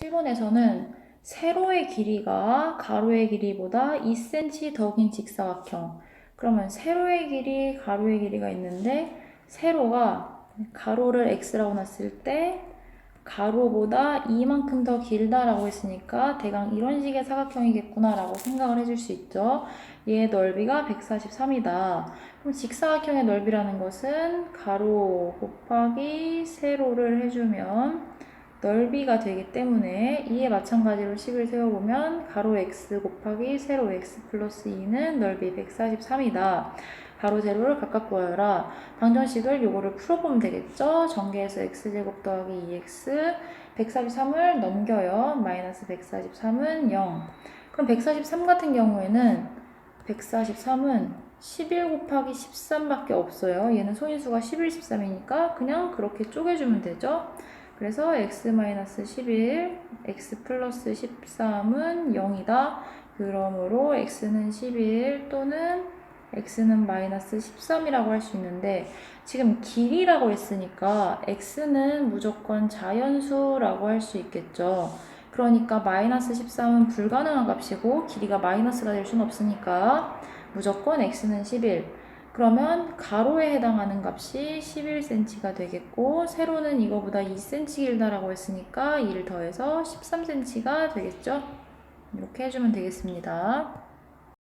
7번에서는 세로의 길이가 가로의 길이보다 2cm 더 긴 직사각형. 그러면 세로의 길이, 가로의 길이가 있는데 세로가 가로를 x라고 놨을 때 가로보다 이만큼 더 길다라고 했으니까 대강 이런 식의 사각형이겠구나라고 생각을 해줄 수 있죠. 얘의 넓이가 143이다. 그럼 직사각형의 넓이라는 것은 가로 곱하기 세로를 해주면 넓이가 되기 때문에 이에 마찬가지로 식을 세워보면 가로 x 곱하기 세로 x 플러스 2는 넓이 143이다. 가로 세로를 각각 구하여라. 방정식을 요거를 풀어보면 되겠죠. 전개해서 x제곱 더하기 2x 143을 넘겨요. 마이너스 143은 0. 그럼 143 같은 경우에는 143은 11 곱하기 13밖에 없어요. 얘는 소인수가 11, 13이니까 그냥 그렇게 쪼개주면 되죠. 그래서 x-11, x 플러스 13은 0이다. 그러므로 x는 11 또는 x는 마이너스 13이라고 할 수 있는데 지금 길이라고 했으니까 x는 무조건 자연수라고 할 수 있겠죠. 그러니까 마이너스 13은 불가능한 값이고 길이가 마이너스가 될 수는 없으니까 무조건 x는 11. 그러면 가로에 해당하는 값이 11cm가 되겠고 세로는 이거보다 2cm 길다라고 했으니까 2를 더해서 13cm가 되겠죠. 이렇게 해주면 되겠습니다.